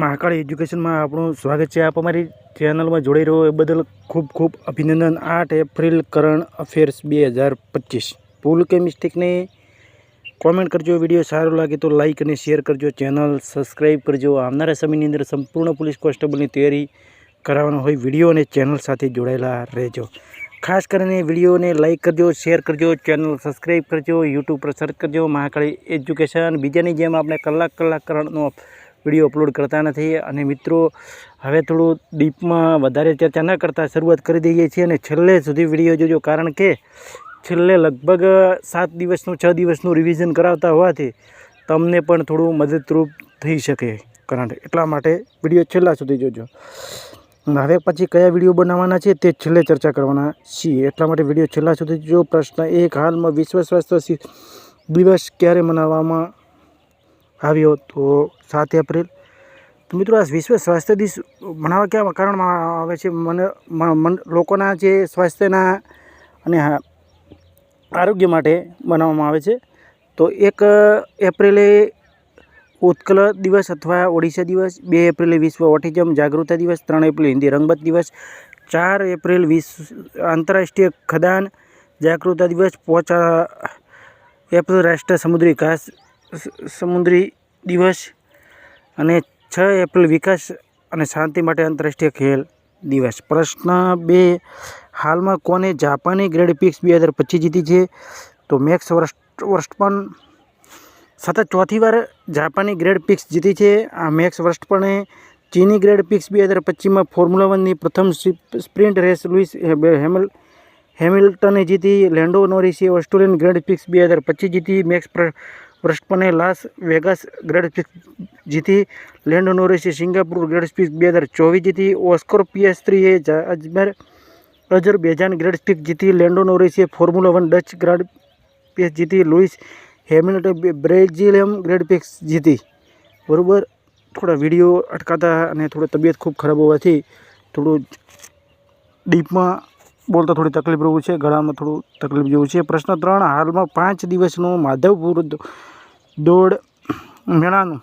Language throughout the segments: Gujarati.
મહાકાળ એજ્યુકેશનમાં આપણું સ્વાગત છે. આપ અમારી ચેનલમાં જોડાઈ રહ્યો એ બદલ ખૂબ ખૂબ અભિનંદન. આઠ એપ્રિલ કરંટ અફેર્સ બે હજાર પચીસ. ભૂલ કે મિસ્ટેકને કોમેન્ટ કરજો, વીડિયો સારો લાગે તો લાઈક અને શેર કરજો. ચેનલ સબસ્ક્રાઈબ કરજો. આવનારા સમયની અંદર સંપૂર્ણ પોલીસ કોન્સ્ટેબલની તૈયારી કરાવવાનો હોય વીડિયો અને ચેનલ સાથે જોડાયેલા રહેજો. ખાસ કરીને વિડીયોને લાઈક કરજો, શેર કરજો, ચેનલ સબસ્ક્રાઈબ કરજો, યુટ્યુબ પર સર્ચ કરજો. મહાકાળી એજ્યુકેશન. બીજાની જેમ આપણે કલાક કલાક કરંટનો વીડિયો અપલોડ કરતા નથી અને મિત્રો, હવે થોડું ડીપમાં વધારે ચર્ચા ન કરતાં શરૂઆત કરી દઈએ છીએ અને છેલ્લે સુધી વીડિયો જોજો. કારણ કે છેલ્લે લગભગ સાત દિવસનું, છ દિવસનું રિવિઝન કરાવતા હોવાથી તમને પણ થોડું મદદરૂપ થઈ શકે કરંટ. એટલા માટે વીડિયો છેલ્લા સુધી જોજો. હવે પછી કયા વીડિયો બનાવવાના છે તે છેલ્લે ચર્ચા કરવાના છીએ. એટલા માટે વીડિયો છેલ્લા સુધી જો પ્રશ્ન એક, હાલમાં વિશ્વ સ્વાસ્થ્ય દિવસ ક્યારે મનાવવામાં આવ્યો તો સાત એપ્રિલ. તો મિત્રો, આ વિશ્વ સ્વાસ્થ્ય દિવસ મનાવવા કયા કારણમાં આવે છે? મને લોકોના જે સ્વાસ્થ્યના અને આરોગ્ય માટે મનાવવામાં આવે છે. તો એક એપ્રિલે ઉત્કલ દિવસ અથવા ઓડિશા દિવસ, બે એપ્રિલે વિશ્વ ઓટિઝમ જાગૃતતા દિવસ, ત્રણ એપ્રિલ હિન્દી રંગબત દિવસ, ચાર એપ્રિલ વિશ્વ આંતરરાષ્ટ્રીય ખદાન જાગૃતતા દિવસ, પાંચ એપ્રિલ રાષ્ટ્ર સમુદ્રી ઘાસ સમુદ્રી દિવસ અને છ એપ્રિલ વિકાસ અને શાંતિ માટે આંતરરાષ્ટ્રીય ખેલ દિવસ. પ્રશ્ન બે, હાલમાં કોને જાપાની ગ્રેડ પિક્સ બે હજાર પચીસ જીતી છે? તો મેક્સ વર્ષ, વર્ષપણ સતત ચોથી વાર જાપાની ગ્રેડ પિક્સ જીતી છે. આ મેક્સ વર્ષપણે ચીની ગ્રેડ પિક્સ બે હજાર પચીસમાં ફોર્મ્યુલા વનની પ્રથમ સ્પ્રિન્ટ રેસ હેમલ હેમિલ, હેમિલ્ટને જીતી. લેન્ડો નોરિસે ઓસ્ટ્રેલિયન ગ્રેન્ડ પિક્સ બે હજાર પચીસ જીતી. મેક્સ વર્સ્ટપને લાસ વેગાસ ગ્રેડ પિક્સ જીતી, લેન્ડો નોરિસે સિંગાપુર ગ્રેડ સ્પીક બે હજાર ચોવીસ જીતી, ઓસ્કર પીએસ થ્રીએ અજમેર અઝરબેજાન ગ્રેડ સ્પીક જીતી, Lando નોરિસે formula one Dutch grand prix જીતી, લુઇસ હેમિલ્ટન બ્રે- બ્રેઝિલિયમ ગ્રેડ પિક્સ જીતી. બરાબર? થોડા વીડિયો અટકાતા અને થોડી તબિયત ખૂબ ખરાબ હોવાથી થોડું ડીપમાં બોલતા થોડી તકલીફ રહેવું છે, ગળામાં થોડું તકલીફ જેવું છે. પ્રશ્ન ત્રણ, હાલમાં પાંચ દિવસનો માધવપુર દોડ મેળાનું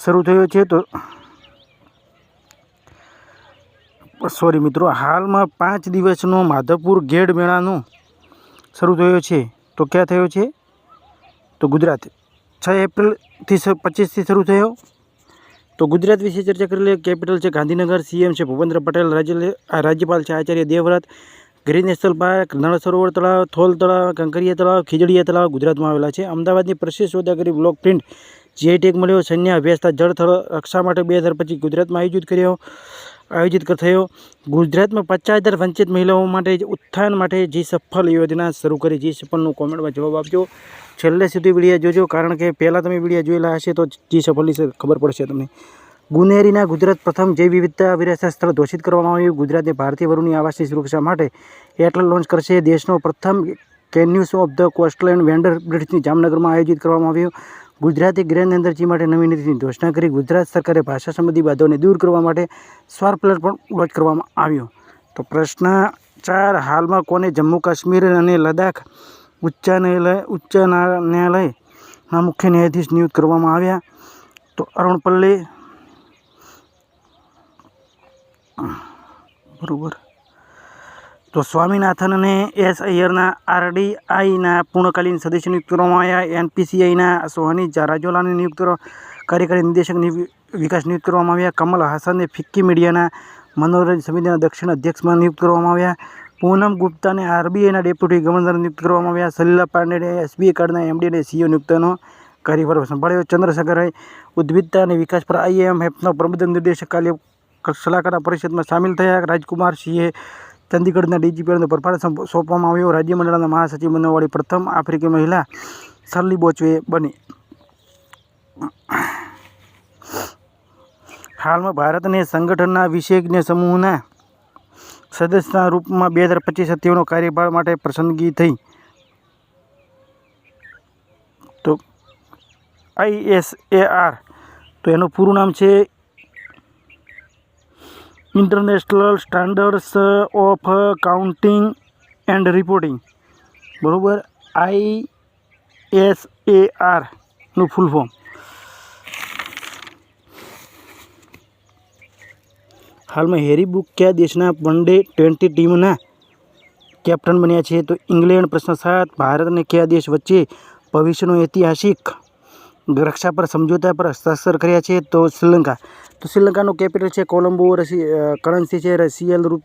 શરૂ થયો છે તો સોરી મિત્રો, હાલમાં પાંચ દિવસનો માધવપુર ગેડ મેળાનો શરૂ થયો છે. તો ક્યાં થયો છે? તો ગુજરાત. છ એપ્રિલથી પચીસથી શરૂ થયો. તો ગુજરાત વિશે ચર્ચા કરી લઈએ. કેપિટલ છે ગાંધીનગર, સીએમ છે ભૂપેન્દ્ર પટેલ, રાજ્ય રાજ્યપાલ છે Acharya Devvrat, green national park Nal Sarovar તળાવ, થોલ તળાવ, કંકરિયા તળાવ, ખીજડીયા તળાવ ગુજરાતમાં આવેલા છે. અમદાવાદની પ્રસિદ્ધ Sodagiri block print GI tag મળ્યો. સૈન્ય અભ્યાસતા જળ, થળ, રક્ષા માટે બે હજાર પચીસ ગુજરાતમાં આયોજિત કર્યો. આયોજિત થયો. ગુજરાતમાં પચાસ હજાર વંચિત મહિલાઓ માટે ઉત્થાન માટે જી સફળ યોજના શરૂ કરી, જી સફળનું કોમેન્ટમાં જવાબ આપજો. છેલ્લે સુધી વીડિયો જોજો, કારણ કે પહેલાં તમે વીડિયો જોયેલા હશે તો જી સફળની ખબર પડશે તમને. ગુનેરીના ગુજરાત પ્રથમ જૈવ વિવિધતા વિરાસત સ્થળ ઘોષિત કરવામાં આવ્યું. ગુજરાતે ભારતીય વરુની આવાસની સુરક્ષા માટે એટલ લોન્ચ કરશે. દેશનો પ્રથમ census of the coastal and wader બ્રિડ્સની જામનગરમાં આયોજિત કરવામાં આવ્યું. ગુજરાતે ગ્રેન એનર્જી માટે નવી નીતિની ઘોષણા કરી ગુજરાત સરકારે ભાષા સંબંધી બાધાઓને દૂર કરવા માટે સ્વાર પણ લોન્ચ કરવામાં આવ્યો. તો પ્રશ્ન ચાર, હાલમાં કોને જમ્મુ કાશ્મીર અને લદ્દાખ ઉચ્ચ ન્યાયાલય, ઉચ્ચ ન્યાયાલયના મુખ્ય ન્યાયાધીશ નિયુક્ત કરવામાં આવ્યા? તો અરુણ પલ્લે. બરોબર. તો સ્વામીનાથન અને એસ અય્યરના આરડીઆઈના પૂર્ણકાલીન સદસ્ય નિયુક્ત કરવામાં આવ્યા. એનપીસીઆઈના સોહની રાજોલાને નિયુક્ત કાર્યકારી નિદેશક વિકાસ નિયુક્ત કરવામાં આવ્યા. કમલ હાસનને ફિક્કી મીડિયાના મનોરંજન સમિતિના દક્ષિણ અધ્યક્ષમાં નિયુક્ત કરવામાં આવ્યા. પૂનમ ગુપ્તાને આરબીઆઈના ડેપ્યુટી ગવર્નર નિયુક્ત કરવામાં આવ્યા. સલીલા પાંડેને એસબીઆઈ કાર્ડના એમડી અને સીઓ નિયુક્તનો કાર્યભાર સંભાળ્યો. ચંદ્રશેખરે ઉદ્વિદતા અને વિકાસ પર આઈએમએફનો પ્રબંધન નિર્દેશક કાર્ય સલાહકાર પરિષદમાં સામેલ થયા. રાજકુમાર સિંહે ચંદીગઢના ડીજીપીનો પ્રભાર સંપ- સોંપવામાં આવ્યો. રાજ્યમંડળના મહાસચિવ બનવાવાળી પ્રથમ આફ્રિકી મહિલા સરલી બોચવે બની. હાલમાં ભારતને સંગઠનના વિશેષજ્ઞ સમૂહના સદસ્યના રૂપમાં બે હજાર પચીસ સત્યોનો કાર્યભાર માટે પસંદગી થઈ. તો આઈએસએઆર તો એનું પૂરું નામ છે international standards of counting and reporting. બરાબર? I S A આરનું full form હાલમાં હેરી બુક કયા દેશના વનડે ટ્વેન્ટી ટીમના કેપ્ટન બન્યા છે? તો ઇંગ્લેન્ડ પ્રશ્ન સાત, ભારત અને કયા દેશ વચ્ચે ભવિષ્યનો ઐતિહાસિક રક્ષા પર સમજૂતા પર હસ્તાક્ષર કર્યા છે તો શ્રીલંકા. તો શ્રીલંકાનું કેપિટલ છે કોલંબો રસી કરન્સી છે રશિયલ રૂપ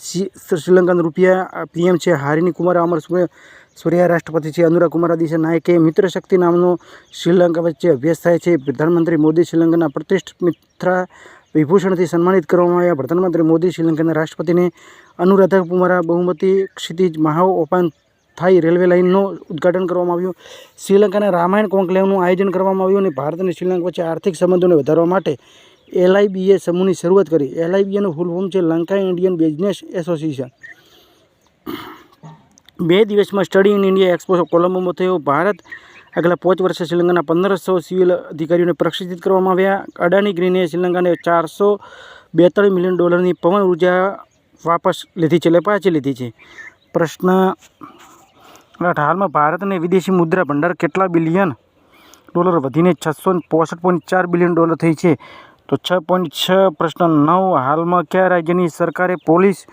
શ્રીલંકન રૂપિયા પીએમ છે, હારિની કુમાર, અમર સૂર્ય રાષ્ટ્રપતિ છે, અનુરા કુમાર આદિશે નાયકે મિત્ર શક્તિ નામનો શ્રીલંકા વચ્ચે અભ્યાસ થાય છે. પ્રધાનમંત્રી મોદી શ્રીલંકાના પ્રતિષ્ઠિત મિત્ર વિભૂષણથી સન્માનિત કરવામાં આવ્યા. પ્રધાનમંત્રી મોદી શ્રીલંકાના રાષ્ટ્રપતિને અનુરાધા કુમારા, બહુમતી ક્ષિતિજ મહાઓ થાઈ રેલવે લાઇનનું ઉદ્ઘાટન કરવામાં આવ્યું. શ્રીલંકાના રામાયણ કોન્કલેવનું આયોજન કરવામાં આવ્યું અને ભારત અને શ્રીલંકા વચ્ચે આર્થિક સંબંધોને વધારવા માટે એલઆઈબીએ સમૂહની શરૂઆત કરી. એલઆઈબીએનું ફૂલ ફોર્મ છે લંકા ઇન્ડિયન બિઝનેસ એસોસિએશન. બે દિવસમાં સ્ટડી ઇન ઇન્ડિયા એક્સપો કોલંબોમાં થયો. ભારત આગલા પાંચ વર્ષે શ્રીલંકાના પંદરસો સિવિલ અધિકારીઓને પ્રશિક્ષિત કરવામાં આવ્યા. અડાની ગ્રીને શ્રીલંકાને ચારસો બેતાળીસ મિલિયન ડોલરની પવન ઊર્જા વાપસ લીધી છે એટલે પાછી લીધી છે. પ્રશ્ન હાલમાં ભારતને વિદેશી મુદ્રા ભંડાર કેટલા બિલિયન ડોલર વધીને છસો પોસઠ પોઈન્ટ ચાર બિલિયન ડોલર થઈ છે? તો છ પોઈન્ટ છ પ્રશ્ન નવ, હાલમાં કયા રાજ્યની સરકારે પોલીસ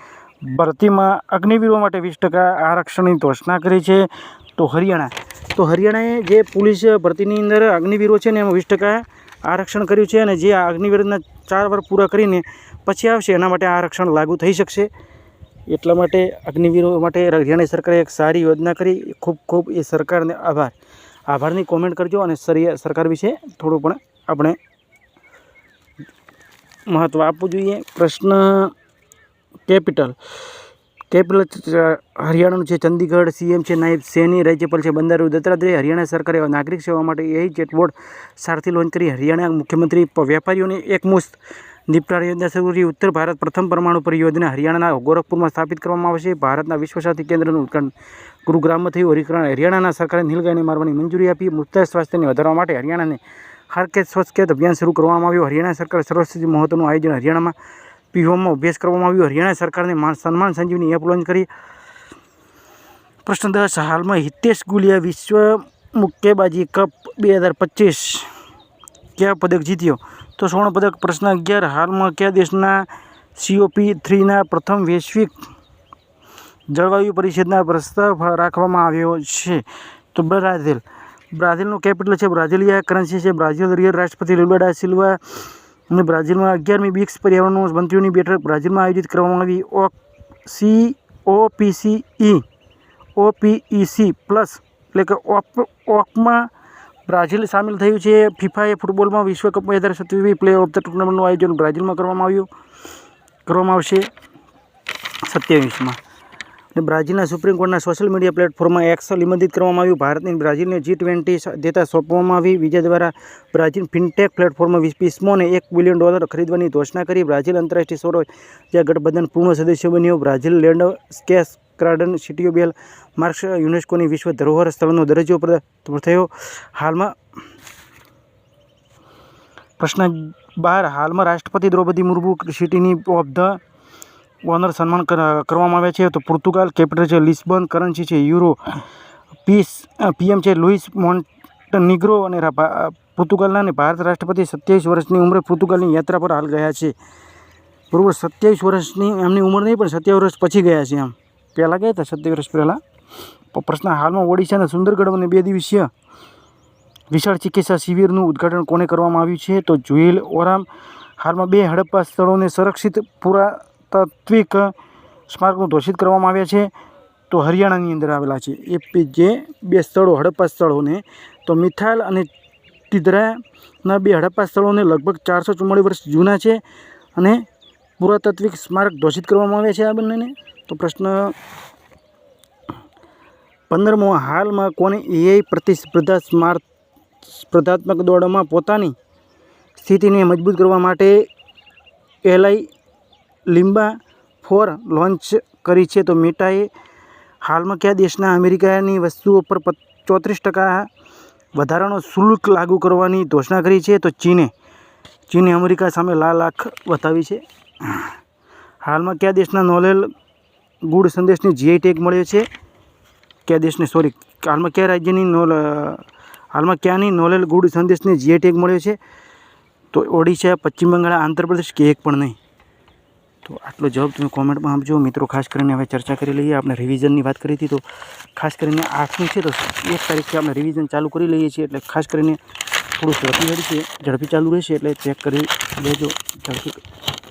ભરતીમાં અગ્નિવીરો માટે વીસ ટકા આરક્ષણની ઘોષણા કરી છે? તો હરિયાણા. તો હરિયાણાએ જે પોલીસ ભરતીની અંદર અગ્નિવીરો છે ને એમાં વીસ ટકા આરક્ષણ કર્યું છે અને જે આ અગ્નિવીરના ચાર વર્ષ પૂરા કરીને પછી આવશે, એના માટે આરક્ષણ લાગુ થઈ શકશે. એટલા માટે અગ્નિવીરો માટે હરિયાણા સરકારે એક સારી યોજના કરી. ખૂબ ખૂબ એ સરકારને આભાર. આભારની કોમેન્ટ કરજો અને સરકાર વિશે થોડું પણ આપણે મહત્ત્વ આપવું જોઈએ. પ્રશ્ન કેપિટલ. કેપિટલ હરિયાણાનું છે ચંદીગઢ, સીએમ છે નાયબ સેની, રાજ્યપાલ છે બંદારુ દત્તાત્રેય. હરિયાણા સરકારે નાગરિક સેવા માટે એ ચેટબોર્ડ સારથી લોન્ચ કરી. હરિયાણા મુખ્યમંત્રી વેપારીઓને એકમુસ્ત નિપટાર યોજના શરૂ ઉત્તર ભારત પ્રથમ પરમાણુ પરિયોજના હરિયાણાના ગોરખપુરમાં સ્થાપિત કરવામાં આવશે. ભારતના વિશ્વ સાથી કેન્દ્રનું ઉદ્ઘાટન ગુરુગ્રામમાં થયું. હરિકરણ હરિયાણાના સરકારે નીલગાયને મારવાની મંજૂરી આપી. મુક્ત સ્વાસ્થ્યને વધારવા માટે હરિયાણાને હારકેત સ્વચ્છકેત અભિયાન શરૂ કરવામાં આવ્યું. હરિયાણા સરકાર સર્વશ્રેષ્ઠ મહત્વનું આયોજન હરિયાણામાં પીવામાં અભ્યાસ કરવામાં આવ્યો. હરિયાણા સરકારને માન સન્માન સંજીવની એપ લોન્ચ કરી. પ્રશ્ન દસ, હાલમાં હિતેશ ગુલિયા વિશ્વ મુક્કેબાજી કપ બે હજાર પચીસ કયા પદક જીત્યો? તો સ્વર્ણ પદક પ્રશ્ન અગિયાર. હાલમાં કયા દેશના સીઓપી થ્રીના પ્રથમ વૈશ્વિક જળવાયુ પરિષદના પ્રસ્તાવ રાખવામાં આવ્યો છે? તો બ્રાઝિલ. બ્રાઝિલનું કેપિટલ છે બ્રાઝિલિયા, કરન્સી છે બ્રાઝિલ. રિયલ રાષ્ટ્રપતિ લુલાડા સિલ્વા અને બ્રાઝિલમાં અગિયારમી બ્રિક્સ પર્યાવરણ મંત્રીઓની બેઠક બ્રાઝિલમાં આયોજિત કરવામાં આવી. ઓ સી ઓપીસીઈ ઓપીઈસી પ્લસ એટલે કે ઓપ, ઓકમાં બ્રાઝિલ સામેલ થયું છે. ફિફાએ ફૂટબોલમાં વિશ્વકપ બે હજાર સત્યાવીસ પ્લે ઓફ ધ ટુર્નામેન્ટનું આયોજન બ્રાઝિલમાં કરવામાં આવ્યું. કરવામાં આવશે સત્યાવીસમાં. અને બ્રાઝિલના સુપ્રીમ કોર્ટના સોશિયલ મીડિયા પ્લેટફોર્મમાં એક્સ નિબંધિત કરવામાં આવ્યું. ભારતની બ્રાઝિલને જી ટ્વેન્ટી દેતા સોંપવામાં આવી. વિજય દ્વારા બ્રાઝિલ ફિનટેક પ્લેટફોર્મમાં વિસ્મોને એક બિલિયન ડોલર ખરીદવાની ઘોષણા કરી. બ્રાઝિલ આંતરરાષ્ટ્રીય સૌર જે ગઠબંધન પૂર્ણ સદસ્ય બન્યો. બ્રાઝિલ લેન્ડ સ્કેસ ક્રાડન સિટીઓ બેલ માર્ક્સ યુનેસ્કોની વિશ્વ ધરોહર સ્થળનો દરજ્જો થયો. હાલમાં પ્રશ્ન બાર, હાલમાં રાષ્ટ્રપતિ દ્રૌપદી મુર્મુ સિટીની ઓફ ધ ઓનર સન્માન કરવામાં આવ્યા છે. તો પોર્તુગાલ કેપિટલ છે લિસ્બન, કરન્સી છે યુરો, પીસ, પીએમ છે લુઈસ મોન્ટનિગ્રો અને પોર્તુગાલના અને ભારત રાષ્ટ્રપતિ સત્યાવીસ વર્ષની ઉંમરે પોર્તુગાલની યાત્રા પર હાલ ગયા છે. બરાબર, સત્યાવીસ વર્ષની, એમની ઉંમર નહીં, પણ સત્યાવીસ વર્ષ પછી ગયા છે એમ. પહેલાં ગયા હતા? સત્યાવીસ વર્ષ પહેલાં? પ્રશ્ન હાલમાં ઓડિશાના સુંદરગઢ અને બે દિવસીય વિશાળ ચિકિત્સા શિબિરનું ઉદ્ઘાટન કોને કરવામાં આવ્યું છે? તો જુએલ ઓરામ, હાલમાં બે હડપ્પા સ્થળોને સંરક્ષિત પુરાતાત્વિક સ્મારકનું ઘોષિત કરવામાં આવ્યા છે. તો હરિયાણાની અંદર આવેલા છે. એ જે બે સ્થળો, હડપ્પા સ્થળોને. તો મિથાલ અને તિધરાના બે હડપ્પા સ્થળોને લગભગ ચારસો ચુમ્માળીસ વર્ષ જૂના છે અને પુરાતાત્વિક સ્મારક ઘોષિત કરવામાં આવ્યા છે આ બંનેને. તો પ્રશ્ન પંદરમો, હાલમાં કોને એઆઈ પ્રતિસ્પર્ધા સ્માર્ટ સ્પર્ધાત્મક દોડમાં પોતાની સ્થિતિને મજબૂત કરવા માટે એલઆઈ લિમ્બા ફોર લોન્ચ કરી છે? તો મેટાએ હાલમાં કયા દેશના અમેરિકાની વસ્તુઓ પર ચોત્રીસ ટકા વધારાનો શુલ્ક લાગુ કરવાની ઘોષણા કરી છે? તો ચીને ચીને અમેરિકા સામે લાલ આંખ વતાવી છે. હાલમાં કયા દેશના નોલેલ ગુડ સંદેશની જીઆઈ ટેગ મળ્યો છે કયા દેશને સોરી, હાલમાં કયા રાજ્યની નોલ, હાલમાં ક્યાંની નોલેલ ગુડ સંદેશને જીઆઈ ટેગ મળ્યો છે, તો ઓડિશા, પશ્ચિમ બંગાળ, આંધ્રપ્રદેશ કે એક પણ નહીં. તો આટલો જવાબ તમે કોમેન્ટમાં આપજો. મિત્રો, ખાસ કરીને હવે ચર્ચા કરી લઈએ. આપણે રિવિઝનની વાત કરી હતી, તો ખાસ કરીને આઠમી છે, તો એક તારીખથી આપણે રિવિઝન ચાલુ કરી લઈએ છીએ, એટલે ખાસ કરીને થોડું ઝડપી રહેશે ઝડપી ચાલુ રહેશે, એટલે ચેક કરી લેજો. ઝડપી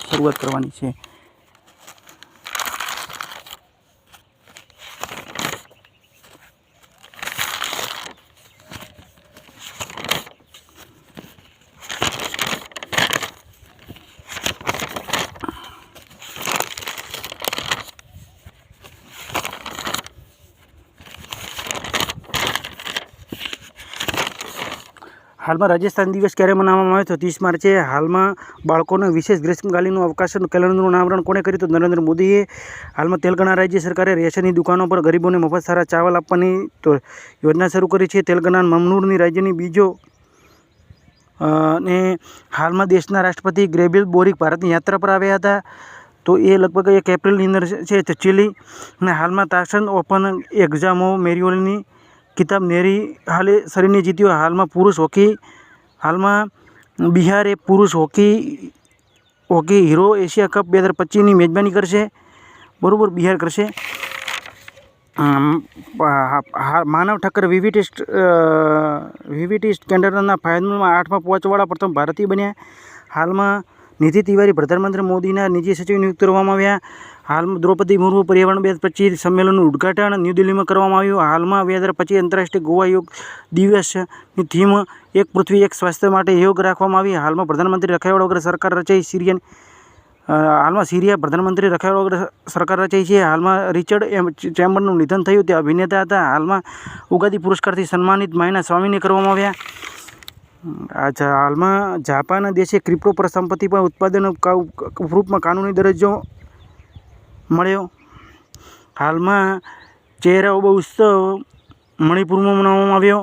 શરૂઆત કરવાની છે. હાલમાં રાજસ્થાન દિવસ ક્યારે મનાવવામાં આવે તો ત્રીસ માર્ચે હાલમાં બાળકોને વિશેષ ગ્રીષ્મકાલીનનું અવકાશ કેલેન્ડરનું અનાવરણ કોણે કર્યું તો નરેન્દ્ર મોદીએ હાલમાં તેલંગાણા રાજ્ય સરકારે રેશનની દુકાનો પર ગરીબોને મફત સારા ચાવલ આપવાની તો યોજના શરૂ કરી છે. તેલંગાણા મમનૂરની રાજ્યની બીજો અને હાલમાં દેશના રાષ્ટ્રપતિ ગ્રેબિલ બોરિક ભારતની યાત્રા પર આવ્યા હતા. તો એ લગભગ એક એપ્રિલની અંદર છે. ચીલી અને હાલમાં તાશન ઓપન એક્ઝામો મેરિયોલની કિતાબ નેરી હાલે સરીને જીત્યો હાલમાં પુરુષ હોકી, હાલમાં બિહાર એ પુરુષ hockey hockey hero Asia cup બે હજાર પચીસની મેજબાની કરશે. બરાબર બિહાર કરશે. માનવ ઠક્કર વીવી ટેસ્ટ વીવી ટેસ્ટ કેન્ડરના ફાઇનલમાં આઠમાં પહોંચવાળા પ્રથમ ભારતીય બન્યા. હાલમાં નિધિ તિવારી, પ્રધાનમંત્રી મોદીના નિજી સચિવ નિયુક્ત કરવામાં આવ્યા. હાલમાં દ્રૌપદી મુર્મુ પર્યાવરણ બે હજાર સંમેલનનું ઉદઘાટન ન્યૂ દિલ્હીમાં કરવામાં આવ્યું. હાલમાં બે હજાર પચીસ આંતરરાષ્ટ્રીય ગોવા યોગ દિવસની થીમ એક પૃથ્વી, એક સ્વાસ્થ્ય માટે યોગ રાખવામાં આવી. હાલમાં પ્રધાનમંત્રી રખાવડ વગર સરકાર રચાઈ સિરિયન હાલમાં સિરિયા પ્રધાનમંત્રી રખાવડ વગર સરકાર રચાઈ છે. હાલમાં રિચર્ડ એમ, ચેમ્બરનું નિધન થયું. તે અભિનેતા હતા. હાલમાં ઉગાદી પુરસ્કારથી સન્માનિત માયના સ્વામીને કરવામાં આવ્યા. અચ્છા હાલમાં જાપાન દેશે ક્રિપ્ટો પર સંપત્તિ પર ઉત્પાદન રૂપમાં કાનૂની દરજ્જો મળ્યો. હાલમાં ચહેરા ઉબ ઉત્સવ મણિપુરમાં મનાવવામાં આવ્યો.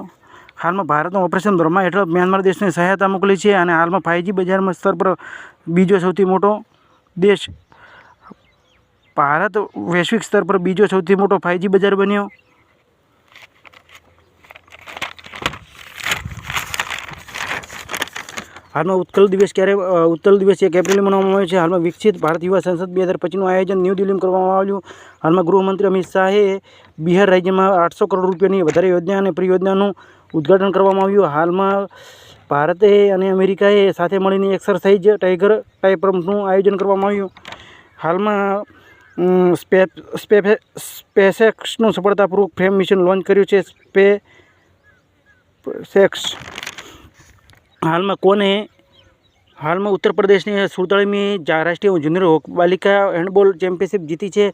હાલમાં ભારતનું ઓપરેશન બ્રહ્મા હેઠળ મ્યાનમાર દેશને સહાયતા મોકલી છે અને હાલમાં ફાઇવજી બજારમાં સ્તર પર બીજો સૌથી મોટો દેશ ભારત વૈશ્વિક સ્તર પર બીજો સૌથી મોટો ફાઇવજી બજાર બન્યો. હાલમાં ઉત્કલ દિવસ ક્યારે ઉત્કલ દિવસ એક એપ્રિલે મનાવવામાં આવે છે. હાલમાં વિકસિત ભારત યુવા સંસદ બે હજાર પચીસનું આયોજન ન્યૂ દિલ્હીમાં કરવામાં આવ્યું. હાલમાં ગૃહમંત્રી અમિત શાહે બિહાર રાજ્યમાં આઠસો કરોડ રૂપિયાની વધારે યોજના અને પરિયોજનાનું ઉદ્ઘાટન કરવામાં આવ્યું. હાલમાં ભારતે અને અમેરિકાએ સાથે મળીને એક્સરસાઇઝ ટાઈગર ટાઈપનું આયોજન કરવામાં આવ્યું. હાલમાં સ્પે સ્પે, સ્પેસેક્સનું સફળતાપૂર્વક ફ્રેમ મિશન લોન્ચ કર્યું છે. સ્પે, સેક્સ હાલમાં કોને હાલમાં ઉત્તર પ્રદેશની સુડતાળીમી રાષ્ટ્રીય જુનિયર બાલિકા હેન્ડબોલ ચેમ્પિયનશિપ જીતી છે.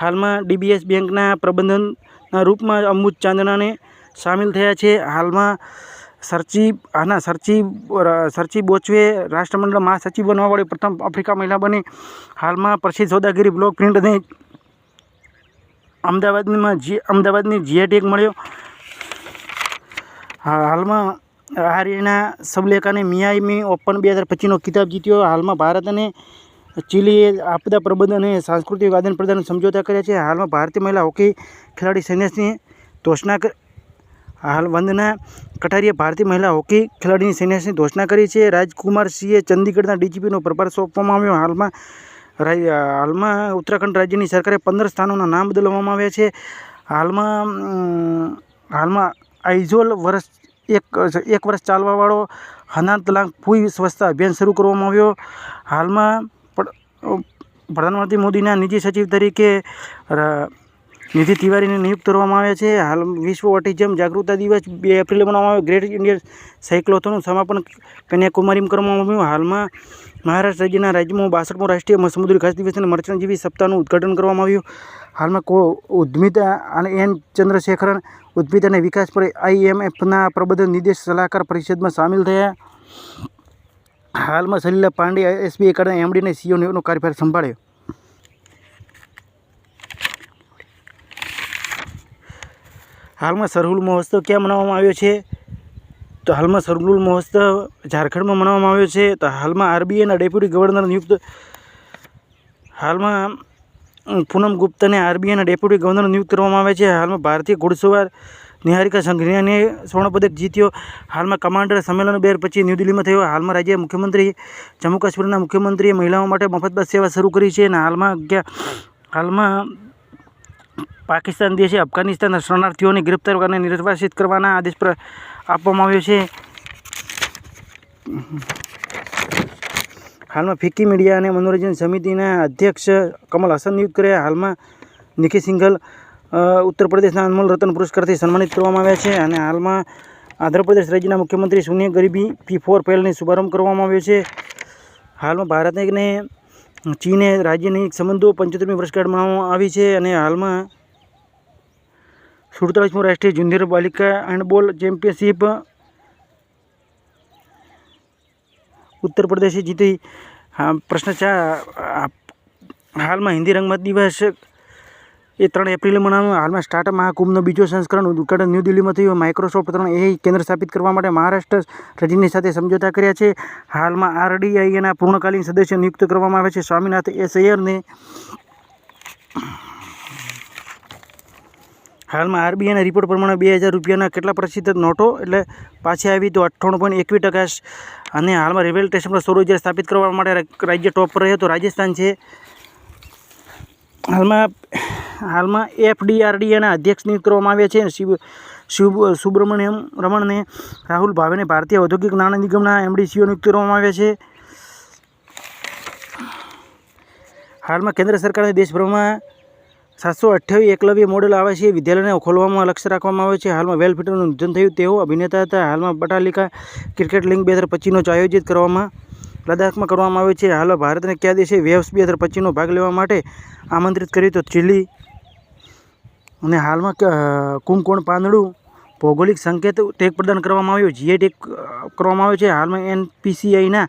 હાલમાં ડીબીએસ બેંકના પ્રબંધનના રૂપમાં અમુદ ચાંદનાને સામેલ થયા છે. હાલમાં સરચી, આના સરચી સરચી બોચવે રાષ્ટ્રમંડળ મહાસચિવ બનવાવાળી પ્રથમ આફ્રિકા મહિલા બની. હાલમાં પ્રસિદ્ધ સોદાગીરી બ્લોક પ્રિન્ટ અને અમદાવાદમાં જી, અમદાવાદની જીઆઈટેક મળ્યો. હાલમાં હરિયાણા સબલેકાને મિયામી ઓપન બે હજાર પચીસનો ખિતાબ જીત્યો. હાલમાં ભારત અને ચીલીએ આપદા પ્રબંધન અને સાંસ્કૃતિક આદાન પ્રદાન સમજોતા કર્યા છે. હાલમાં ભારતીય મહિલા હોકી ખેલાડી સૈન્યસની ઘોષણા હાલ વંદના કટારીએ ભારતીય મહિલા હોકી ખેલાડીની સૈન્યસની ઘોષણા કરી છે. રાજકુમાર સિંહે ચંદીગઢના ડીજીપીનો પ્રભાર સોંપવામાં આવ્યો. હાલમાં હાલમાં ઉત્તરાખંડ રાજ્યની સરકારે પંદર સ્થાનોના નામ બદલવામાં આવ્યા છે. હાલમાં હાલમાં આઇઝોલ વર્ષ એક એક વર્ષ ચાલવાવાળો હનાન લાખ ફૂઈ સ્વચ્છતા અભિયાન શરૂ કરવામાં આવ્યો. હાલમાં પ્રધાનમંત્રી મોદીના નિજી સચિવ તરીકે નિધિ તિવારીને નિયુક્ત કરવામાં આવ્યા છે. હાલ વિશ્વ ઓટિઝમ જાગૃતતા દિવસ બે એપ્રિલે મનાવવામાં આવ્યો. ગ્રેટ ઇન્ડિયન સાયક્લોથોનનું સમાપન કન્યાકુમારીમાં કરવામાં આવ્યું. હાલમાં મહારાષ્ટ્ર રાજ્યના રાજ્યમાં બાસઠમો રાષ્ટ્રીય સમુદ્રી ઘાસ દિવસ અને મર્ચન્ટજીવી સપ્તાહનું ઉદ્ઘાટન કરવામાં આવ્યું. હાલમાં કો ઉદ્મિતા અને એન ચંદ્રશેખરન ઉદ્મિત અને વિકાસ પર આઈએમએફના પ્રબંધન નિદેશ સલાહકાર પરિષદમાં સામેલ થયા. હાલમાં સલીલા પાંડે એસબીઆઈ કાર્ડના એમડી અને સીઓનો કાર્યભાર સંભાળ્યો. હાલમાં સરહુલ મહોત્સવ ક્યાં મનાવવામાં આવ્યો છે? તો હાલમાં સરહુલ મહોત્સવ ઝારખંડમાં મનાવવામાં આવ્યો છે. તો હાલમાં આરબીઆઈના ડેપ્યુટી ગવર્નર નિયુક્ત હાલમાં પૂનમ ગુપ્તાને આરબીઆઈના ડેપ્યુટી ગવર્નર નિયુક્ત કરવામાં આવે છે. હાલમાં ભારતીય ઘોડસવાર નિહારિકા સંઘરિયાને સ્વર્ણપદક જીત્યો. હાલમાં કમાન્ડર સંમેલન બે પછી ન્યૂ દિલ્હીમાં થયો. હાલમાં રાજ્ય મુખ્યમંત્રી, જમ્મુ કાશ્મીરના મુખ્યમંત્રીએ મહિલાઓ માટે મફત બસ સેવા શરૂ કરી છે અને હાલમાં હાલમાં પાકિસ્તાન દેશે અફઘાનિસ્તાનના શરણાર્થીઓને ગ્રેપ્તાર અને નિર્વાસિત કરવાના આદેશ આપવામાં આવ્યો છે. હાલમાં ફિક્કી મીડિયા અને મનોરંજન સમિતિના અધ્યક્ષ કમલ હસન નિયુક્ત કર્યા. હાલમાં નિખી સિંઘલ ઉત્તર પ્રદેશના અનમોલ રતન પુરસ્કારથી સન્માનિત કરવામાં આવ્યા છે અને હાલમાં આંધ્રપ્રદેશ રાજ્યના મુખ્યમંત્રી શૂન્ય ગરીબી પી ફોર પહેલની શુભારંભ કરવામાં આવ્યો છે. હાલમાં ભારતને ચીને રાજ્યની સંબંધો પંચોતેરમી વર્ષગાંઠ મનાવવામાં આવી છે અને હાલમાં સુડતાલીસમો રાષ્ટ્રીય જુનિયર બાલિકા હેન્ડબોલ ચેમ્પિયનશિપ ઉત્તર પ્રદેશે જીતી. પ્રશ્ન છે હાલમાં હિન્દી રંગમત દિવસ એ ત્રણ એપ્રિલે મનાવવાનો હાલમાં સ્ટાર્ટઅપ મહાકુંભનો બીજો સંસ્કરણ ઉદઘાટન ન્યૂ દિલ્હીમાં થયું. માઇક્રોસોફ્ટ ત્રણ એ કેન્દ્ર સ્થાપિત કરવા માટે મહારાષ્ટ્ર રજીની સાથે સમજોતા કર્યા છે. હાલમાં આરડીઆઈના પૂર્ણકાલીન સદસ્ય નિયુક્ત કરવામાં આવે છે. સ્વામીનાથ એસ. અય્યરને હાલમાં આરબીઆઈના રિપોર્ટ પ્રમાણે બે હજાર રૂપિયાના કેટલા પ્રસિદ્ધ નોટો? એટલે પાછી આવી તો અઠ્ઠાણું પોઈન્ટ એકવીસ ટકા અને હાલમાં રેલવે સ્ટેશન પર સૌર ઊર્જા સ્થાપિત કરવા માટે રાજ્ય ટોપ પર રહ્યો તો રાજસ્થાન છે. હાલમાં હાલમાં એફડીઆરડીએના અધ્યક્ષ નિયુક્ત કરવામાં આવ્યા છે શિવ શિવ સુબ્રમણ્યમ રમણને રાહુલ ભાવેને ભારતીય ઔદ્યોગિક નાણાં નિગમના એમડીસીઓ નિયુક્ત કરવામાં આવ્યા છે. હાલમાં કેન્દ્ર સરકારે દેશભરમાં સાતસો અઠ્યાવીસ એકલવ્ય મોડેલ આવાસીય વિદ્યાલયને ખોલવામાં લક્ષ્ય રાખવામાં આવે છે. હાલમાં વેલ ફિટરનું નિધન થયું. તેઓ અભિનેતા હતા. હાલમાં બટાલિકા ક્રિકેટ લીગ બે હજાર પચીસનો આયોજિત કરવામાં, લદ્દાખમાં કરવામાં આવ્યો છે. હાલ ભારતને કયા દેશે વેવ્સ બે હજાર પચીસનો ભાગ લેવા માટે આમંત્રિત કર્યું તો ચીલી અને હાલમાં કુંકોણ પાંદડું ભૌગોલિક સંકેત ટેગ પ્રદાન કરવામાં આવ્યો. જીઆઈ ટેગ કરવામાં આવ્યો છે. હાલમાં એનપીસીઆઈના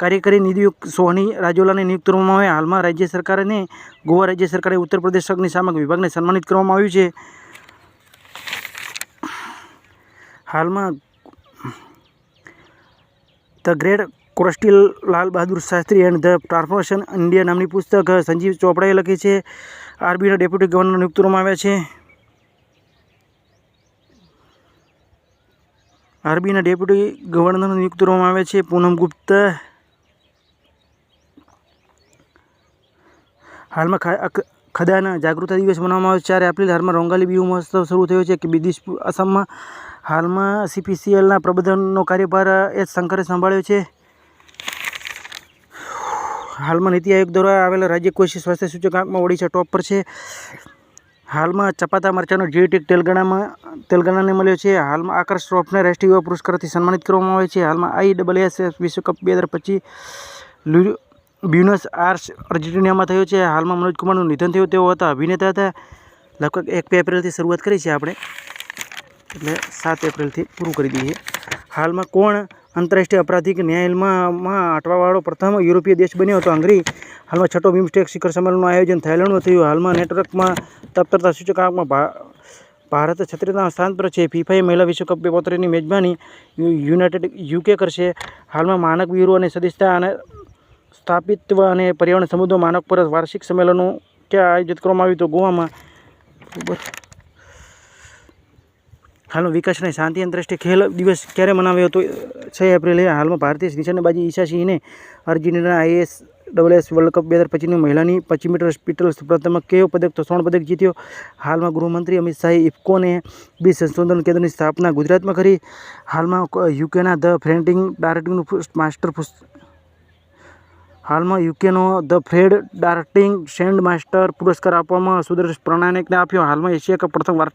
કાર્યકારી નિયુક્ત સોહની રાજોલાને નિયુક્ત કરવામાં આવ્યા હાલમાં રાજ્ય સરકાર અને ગોવા રાજ્ય સરકારે ઉત્તર પ્રદેશ અગ્નિશામક વિભાગને સન્માનિત કરવામાં આવ્યું છે. હાલમાં the great કોસ્ટિલ Lal Bahadur Shastri and the transformation India નામની પુસ્તક સંજીવ ચોપડાએ લખી છે. આરબીના ડેપ્યુટી ગવર્નર નિયુક્ત કરવામાં આવ્યા છે. આરબીના ડેપ્યુટી ગવર્નર નિયુક્ત કરવામાં આવ્યા છે. પૂનમ ગુપ્તા હાલમાં ખદાના જાગૃતતા દિવસ મનાવવામાં આવે છે. ચાર એપ્રિલ હાલમાં રોંગાલી બિહુ મહોત્સવ શરૂ થયો છે કે બિદિશ આસામમાં હાલમાં સીપીસીએલના પ્રબંધનનો કાર્યભાર એચ શંકરે સંભાળ્યો છે. હાલમાં નીતિ આયોગ દ્વારા આવેલા રાજ્ય કોષી સ્વાસ્થ્ય સૂચકાંકમાં ઓડિશા ટોપ પર છે. હાલમાં ચપાતા મરચાનો જીટીક તેલંગાણામાં, તેલંગાણાને મળ્યો છે. હાલમાં આકર્ષ શ્રોફને રાષ્ટ્રીય યુવા પુરસ્કારથી સન્માનિત કરવામાં આવે છે. હાલમાં આઈ ડબલ એસ વિશ્વકપ બે હજાર પચીસ બ્યુનસ આર્સ અર્જેન્ટિનામાં થયો છે. હાલમાં મનોજ કુમારનું નિધન થયું. તેઓ હતા અભિનેતા હતા. લગભગ એક બે એપ્રિલથી શરૂઆત કરી છે આપણે. એટલે સાત એપ્રિલથી પૂરું કરી દઈએ. હાલમાં કોણ આંતરરાષ્ટ્રીય અપરાધિક ન્યાયાલયમાં અટવાવાળો પ્રથમ યુરોપીય દેશ બન્યો હતો હંગરી. હાલમાં છઠ્ઠો બિમસ્ટેક શિખર સંમેલનનું આયોજન થાઇલેન્ડમાં થયું. હાલમાં નેટવર્કમાં તપ્તરતા સૂચકાંકમાં ભારત છત્રીસના સ્થાન પર છે. ફીફાએ મહિલા વિશ્વકપ બે પોતરીની મેજબાની યુનાઇટેડ યુકે કરશે. હાલમાં માનક બ્યુરો અને સદસ્યતા અને સ્થાપિત્વ અને પર્યાવરણ સમુદ્ર માનક પર વાર્ષિક સંમેલનો ક્યાં આયોજિત કરવામાં આવ્યું? તો ગોવામાં હાલનો વિકાસ અને શાંતિ આંતરરાષ્ટ્રીય ખેલ દિવસ ક્યારે મનાવ્યો હતો? છ એપ્રિલે હાલમાં ભારતીય નિશાનેબાજી ઈશા સિંહને Argentina IS double S world cup બે હજાર પચીસની મહિલાની પચીસ મીટર સ્પીટલ સ્પર્ધામાં કયો પદક તો સ્વર્ણ પદક જીત્યો? હાલમાં ગૃહમંત્રી અમિત શાહે ઇફકોને બી સંશોધન કેન્દ્રની સ્થાપના ગુજરાતમાં કરી. હાલમાં યુકેના ધ ફ્રેન્ટિંગ ડાયરેક્ટિંગનું માસ્ટર હાલમાં યુકેનો the Fred Darrington sand master પુરસ્કાર આપવામાં સુદર્શ પ્રણાયકને આપ્યો. હાલમાં એશિયા કપ પ્રથમ વાર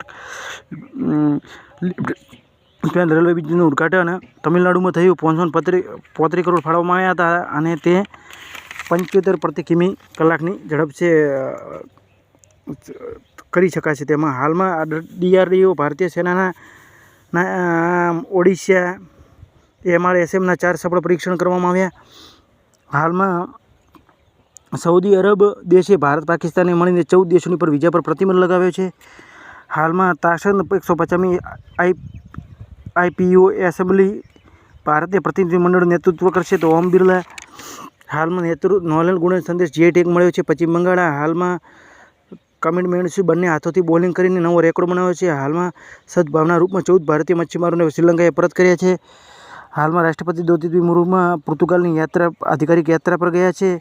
રેલવે બ્રિજનું ઉદ્ઘાટન તમિલનાડુમાં થયું. પાંચસો પત્રી પોત્રીસ કરોડ ફાળવવામાં આવ્યા હતા અને તે પંચોતેર પ્રતિ કિમી કલાકની ઝડપ છે કરી શકાશે તેમાં. હાલમાં ડીઆરડીઓ ભારતીય સેનાના ઓડિશા એમઆરએસએમના ચાર સફળ પરીક્ષણ કરવામાં આવ્યા. હાલમાં સૌદી અરબ દેશે ભારત, પાકિસ્તાનને મળીને ચૌદ દેશોની પર વિઝા પર પ્રતિબંધ લગાવ્યો છે. હાલમાં તાશન એકસો પચાસમી આઈ આઈપીઓ એસેમ્બલી ભારતીય પ્રતિનિધિમંડળનું નેતૃત્વ કરશે તો ઓમ બિરલા હાલમાં નેતૃત્વ નોલેલ ગુણ સંદેશ જે ટેક મળ્યો છે. પશ્ચિમ બંગાળ હાલમાં કમિટ મેળવ્યું બંને હાથોથી બોલિંગ કરીને નવો રેકોર્ડ બનાવ્યો છે. હાલમાં સદભાવના રૂપમાં ચૌદ ભારતીય મચ્છીમારોને શ્રીલંકાએ પરત કર્યા છે. હાલમાં રાષ્ટ્રપતિ દ્રૌપદી મુર્મુમાં પોર્તુગાલની યાત્રા, આધિકારિક યાત્રા પર ગયા છે.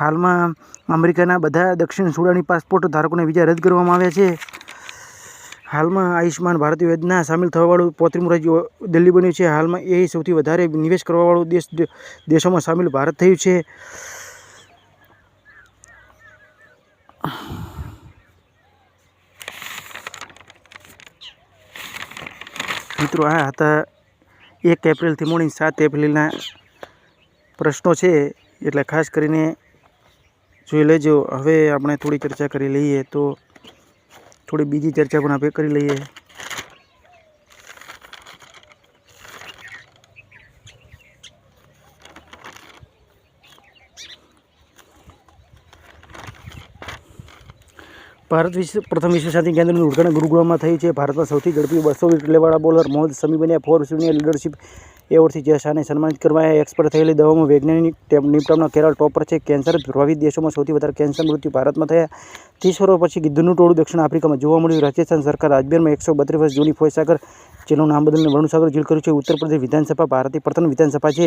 હાલમાં અમેરિકાના બધા દક્ષિણ સુડાની પાસપોર્ટ ધારકોને વિઝા રદ કરવામાં આવ્યા છે. હાલમાં આયુષ્માન ભારત યોજના સામેલ થવાવાળું પોત્રીમું રાજ્ય દિલ્હી બન્યું છે. હાલમાં એ સૌથી વધારે નિવેશ કરવાવાળું દેશ દેશોમાં સામેલ ભારત થયું છે. મિત્રો, આ હતા એક એપ્રિલથી મોડી સાત એપ્રિલના પ્રશ્નો છે, એટલે ખાસ કરીને જોઈ લેજો. હવે આપણે થોડી ચર્ચા કરી લઈએ તો થોડી બીજી ચર્ચા પણ આપણે કરી લઈએ. ભારત વિશ્વ પ્રથમ વિશ્વ શાંતિ કેન્દ્રનું ઉદઘાટન ગુરુગ્રામમાં થયું છે. ભારતમાં સૌથી ઝડપી બસો વિકેટ લેવાળા બોલર મોહમ્મદ સમી બન્યા. ફોર સિનિયર લીડરશિપ એવોર્ડથી જે શાહને સન્માનિત કરવા એક્સપર્ટ થયેલી દવામાં વૈજ્ઞાનિક નિપટામનો કેરળ ટોપર છે. કેન્સર પ્રભાવિત દેશોમાં સૌથી વધારે કેન્સર મૃત્યુ ભારતમાં થયા. ત્રીસ વર્ષ પછી ગિદ્ધનું ટોળું દક્ષિણ આફ્રિકામાં જોવા મળ્યું. રાજસ્થાન સરકાર રાજ્યમાં એકસો બત્રીસ વર્ષ જૂની ફોજસાગર જેનું નામ બદલીને વરુણસાગર જેલ કર્યું છે. ઉત્તર પ્રદેશ વિધાનસભા ભારતની પ્રથમ વિધાનસભા છે,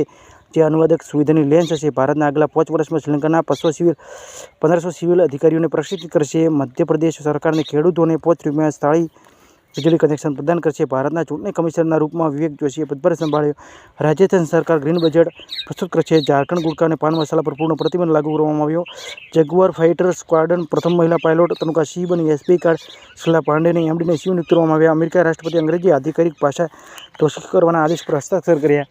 જે અનુવાદક સુવિધાની લેન્સ હશે. ભારતના આગલા પાંચ વર્ષમાં શ્રીલંકાના પશુ સિવિલ, પંદરસો સિવિલ અધિકારીઓને પ્રશિક્ષિત કરશે. મધ્યપ્રદેશ સરકારને ખેડૂતોને પોચ રૂપિયા સ્થાળી વીજળી કનેક્શન પ્રદાન કરશે. ભારતના ચૂંટણી કમિશનરના રૂપમાં વિવેક જોશીએ પદભાર સંભાળ્યો. રાજસ્થાન સરકાર ગ્રીન બજેટ પ્રસ્તુત કરશે. ઝારખંડ ગુટખા અને પાન મસાલા પર પૂર્ણ પ્રતિબંધ લાગુ કરવામાં આવ્યો. જગુઆર ફાઇટર સ્ક્વાડન પ્રથમ મહિલા પાયલોટ તનુકા સિંહ બની એસપી કાર્ડ શીલા પાંડેને એમડીને સિંહ નિયુક્ત કરવામાં આવ્યા. અમેરિકા રાષ્ટ્રપતિ અંગ્રેજી આધિકારિક ભાષા તોષિક કરવાના આદેશ પર હસ્તાક્ષર કર્યા.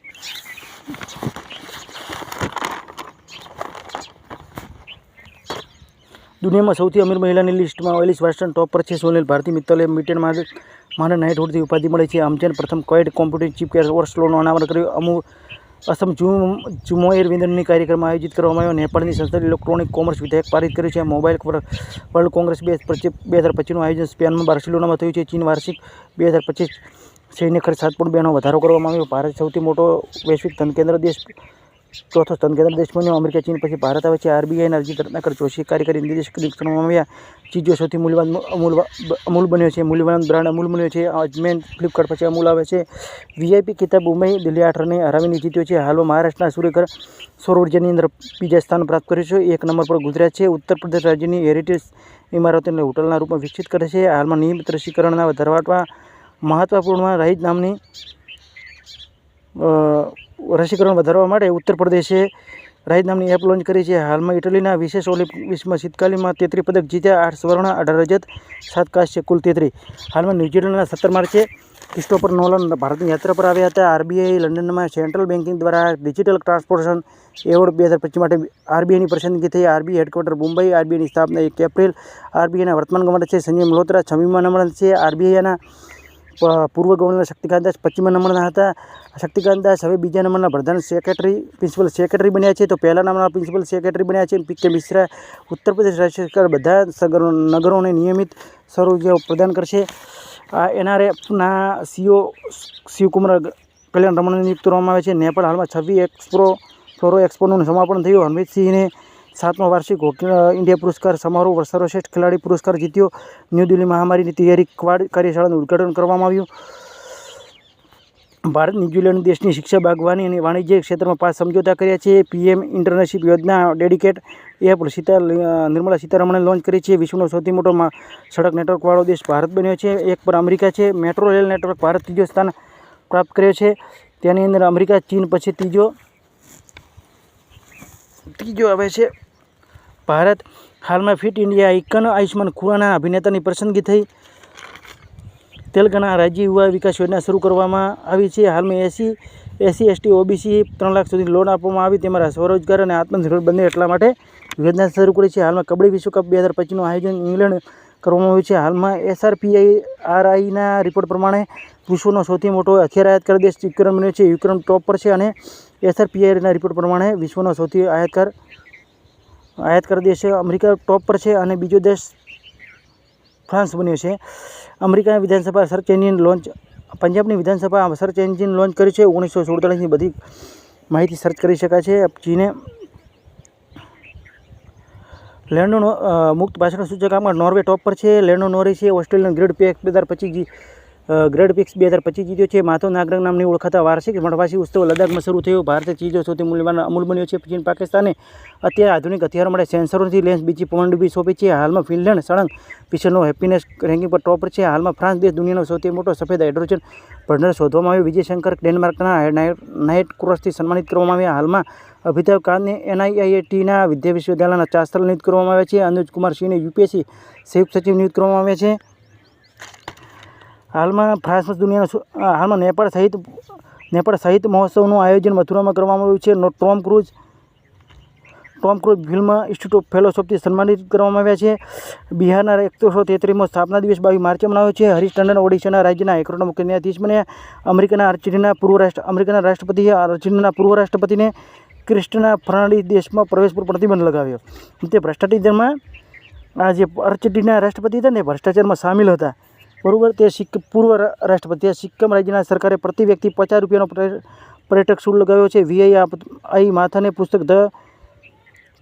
દુનિયામાં સૌથી અમીર મહિલાની લિસ્ટમાં એલિસ વાસ્ટન ટોપ પર છે સોનેલ ભારતી, મિત્તલે માર્ગ માને નાઇટહુડથી ઉપાધિ મળે છે. આમચેન પ્રથમ ક્વાઇડ કોમ્પ્યુટર ચીફ કેર ઓવરસ્લોનું અનાવરણ કર્યું. અમુ અસમ જુમ જુમોઈર વિંદનની કાર્યક્રમ આયોજિત કરવામાં આવ્યો. નેપાળની સંસદ ઇલેક્ટ્રોનિક કોમર્સ વિધેયક પારિત કર્યું છે. મોબાઈલ પર વર્લ્ડ કોંગ્રેસ બે બે હજાર પચીસનું આયોજન સ્પેનમાં બાર્સિલોનામાં થયું છે. ચીન વાર્ષિક બે હજાર પચીસ સૈન્ય ખર્ચ સાત પોઈન્ટ બેનો વધારો કરવામાં આવ્યો. ભારત સૌથી મોટો વૈશ્વિક ધનકેન્દ્ર દેશ ચોથો સ્તનકેન્દ્ર દેશ બન્યો. અમેરિકા, ચીન, પછી ભારત આવે છે. આરબીઆઈના અરજી રત્નાકર, જોશી કાર્યકારી નિર્દેશક, નિયુક્ત કરવામાં આવ્યા. ચીજો સૌથી મૂલ્યવાન અમૂલ અમૂલ બન્યો છે. મૂલ્યવાન બ્રાન્ડ અમૂલ બન્યો છે. અજમેન ફ્લિપકાર્ટ પછી અમૂલ આવે છે. વીઆઈપી કિતાબ મુંબઈ દિલ્હી આઠરને હરાવીને જીત્યો છે. હાલમાં મહારાષ્ટ્રના સૂર્યઘર સૌર ઉર્જાની અંદર બીજા સ્થાન પ્રાપ્ત કર્યું છે. એક નંબર પર ગુજરાત છે. ઉત્તર પ્રદેશ રાજ્યની હેરિટેજ ઇમારતોને હોટલના રૂપમાં વિકસિત કરે છે. હાલમાં નિયમિત રસીકરણના વધારવા મહત્વપૂર્ણ રહિત નામની રસીકરણ વધારવા માટે ઉત્તર પ્રદેશે રાહિત નામની એપ લોન્ચ કરી છે. હાલમાં ઇટલીના વિશેષ ઓલિમ્પિક્સમાં વિશ્વમાં શીતકાલીનમાં તેત્રીસ પદક જીત્યા આઠ સ્વર્ણ, અઢાર રજત, સાત કાશ છે કુલ તેત્રી. હાલમાં ન્યૂઝીલેન્ડના સત્તર માર્ચે ક્રિસ્ટોફર નોલન ભારતની યાત્રા પર આવ્યા હતા. આરબીઆઈ લંડનમાં સેન્ટ્રલ બેન્કિંગ દ્વારા ડિજિટલ ટ્રાન્સપોર્ટેશન એવોર્ડ બે હજાર પચીસ માટે આરબીઆઈની પસંદગી થઈ. આરબીઆઈ હેડક્વાર્ટર મુંબઈ, આરબીઆઈની સ્થાપના એક એપ્રિલ, આરબીઆઈના વર્તમાન ગવર્નર છે. સંજય મલ્હોત્રા છમીમાં નંબર છે. આરબીઆઈના પૂર્વ ગવર્નર શક્તિકાંત દાસ પચીસમાં નંબરના હતા. શક્તિકાંત દાસ હવે બીજા નંબરના પ્રધાન સેક્રેટરી, પ્રિન્સિપલ સેક્રેટરી બન્યા છે. તો પહેલા નંબરના પ્રિન્સિપલ સેક્રેટરી બન્યા છે. પી કે મિશ્રા ઉત્તર પ્રદેશ રાજ્ય સરકાર બધા નગરોને નિયમિત સૌર પ્રદાન કરશે. એનઆરએફના સીઓ શિવકુમાર કલ્યાણ રમણને નિયુક્ત કરવામાં આવે છે. નેપાળ હાલમાં છવ્વીસ એક્સપ્રો ફ્લોરો એક્સપોનું સમાપન થયું. હરમીતસિંહને સાતમો વાર્ષિક હોકી ઇન્ડિયા પુરસ્કાર સમારોહ સર્વશ્રેષ્ઠ ખેલાડી પુરસ્કાર જીત્યો. ન્યૂ દિલ્હી મહામારીની તૈયારી ક્વાડ કાર્યશાળાનું ઉદ્ઘાટન કરવામાં આવ્યું. ભારત, ન્યૂઝીલેન્ડ દેશની શિક્ષા બાગવાની અને વાણિજ્ય ક્ષેત્રમાં પાંચ સમજોતા કર્યા છે. પીએમ ઇન્ટર્નશીપ યોજના ડેડિકેટ એપ સીતા નિર્મલા સીતારમણે લોન્ચ કરી છે. વિશ્વનો સૌથી મોટો સડક નેટવર્કવાળો દેશ ભારત બન્યો છે. એક પર અમેરિકા છે. મેટ્રો રેલ નેટવર્ક ભારત ત્રીજો સ્થાન પ્રાપ્ત કર્યો છે. તેની અંદર અમેરિકા, ચીન, પછી ત્રીજો ત્રીજો આવે છે. ભારત હાલમાં fit India icon Ayushmann Khurrana અભિનેતાની પસંદગી થઈ. તેલંગાણા રાજ્ય યુવા વિકાસ યોજના શરૂ કરવામાં આવી છે. હાલમાં એસી, એસસી, એસટી, ઓબીસી ત્રણ લાખ સુધી લોન આપવામાં આવી. તેમાં સ્વરોજગાર અને આત્મનિર્ભર બને એટલા માટે યોજના શરૂ કરી છે. હાલમાં કબડ્ડી વિશ્વકપ બે હજાર પચીસનું આયોજન ઇંગ્લેન્ડ કરવામાં આવ્યું છે. હાલમાં એસઆરપીઆઈ આરઆઈના રિપોર્ટ પ્રમાણે વિશ્વનો સૌથી મોટો હથિયાર આયાતકાર દેશ યુક્રેન બન્યો છે. યુક્રેન ટોપ પર છે અને એસઆરપીઆઈના રિપોર્ટ પ્રમાણે વિશ્વનો સૌથી આયાતકાર આયાતકાર દેશ અમેરિકા ટોપ પર છે અને બીજો દેશ ફ્રાન્સ બન્યો છે. અમેરિકાની વિધાનસભા સર્ચ એન્જિન લોન્ચ, પંજાબની વિધાનસભા સર્ચ એન્જિન લોન્ચ કરી છે. ઓગણીસો સુડતાલીસની બધી માહિતી સર્ચ કરી શકાય છે. ચીને લેન્ડો મુક્ત ભાષણ સૂચકાંકમાં નોર્વે ટોપ પર છે. લેન્ડો નોરી છે. ઓસ્ટ્રેલિયન ગ્રેડ પેક બે હજાર પચીસ ગ્રેડ પિક્સ બે હજાર પચીસ જીત્યો છે. માથો નાગરંગ નામની ઓળખાતા વાર્ષિક વનવાસી ઉત્સવ લદ્દાખમાં શરૂ થયો. ભારતીય ચીજો સૌથી મૂલ્યવાન અમૂલ બન્યો છે. ચીન પાકિસ્તાને અત્યારે આધુનિક હથિયારો માટે સેન્સરોથી લેન્સ બીજી પવનડુબી સોંપી છે. હાલમાં ફિનલેન્ડ સળંગ વિશ્વનો હેપીનેસ રેન્કિંગ પર ટોપર છે. હાલમાં ફ્રાન્સ દેશ દુનિયાનો સૌથી મોટો સફેદ હાઇડ્રોજન ભંડર શોધવામાં આવ્યો. વિજય શંકર ડેનમાર્કના નાઇટ ક્રોસથી સન્માનિત કરવામાં આવ્યા. હાલમાં અભિતાભ કાંતને એનઆઈઆઈટીના વિદ્યા વિશ્વવિદ્યાલયના ચાસ્ત્ર નિયુક્ત કરવામાં આવ્યા છે. અનુજ કુમાર સિંહને યુપીએસસી સંયુક્ત સચિવ નિયુક્ત કરવામાં આવ્યા છે. હાલમાં ફ્રાન્સમાં દુનિયાનો હાલમાં નેપાળ સહિત, નેપાળ સાહિત્ય મહોત્સવનું આયોજન મથુરામાં કરવામાં આવ્યું છે. Tom Cruise, Tom Cruise film institute of ફેલોશોપથી સન્માનિત કરવામાં આવ્યા છે. બિહારના એકસો તેત્રીમો સ્થાપના દિવસ બાવીસ માર્ચે મનાવ્યો છે. હરીશ ટંડન ઓડિશાના રાજ્યના હાઈકોર્ટના મુખ્ય ન્યાયાધીશ બને અમેરિકાના અર્જેન્ટિના પૂર્વ રાષ્ટ્ર, અમેરિકાના રાષ્ટ્રપતિએ અર્જેન્ટિના પૂર્વ રાષ્ટ્રપતિને ક્રિસ્ટના ફર્નાન્ડીસ દેશમાં પ્રવેશ પર પ્રતિબંધ લગાવ્યો. તે ભ્રષ્ટાચારમાં આ જે અર્જેન્ટિના રાષ્ટ્રપતિ હતા ને ભ્રષ્ટાચારમાં સામેલ હતા. બરાબર? તે સિક્ક પૂર્વ રાષ્ટ્રપતિએ રાષ્ટ્રપતિ સિક્કમ રાજ્યના સરકારે પ્રતિ વ્યક્તિ પચાસ રૂપિયાનો પર્યટક શુલ્ક લગાવ્યો છે. વીઆઈ આઈ માથાને પુસ્તક ધ,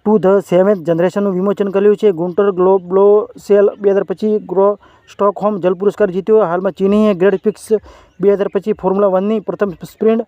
ટુ ધ સેવન્થ જનરેશનનું વિમોચન કર્યું છે. ગુન્ટર ગ્લોબ્લો સેલ બે હજાર પચીસ ગ્રો સ્ટોકહોમ જલ પુરસ્કાર જીત્યો. હાલમાં ચીનીએ ગ્રેડ ફિક્સ બે હજાર પચીસ ફોર્મ્યુલા વનની પ્રથમ સ્પ્રિન્ટ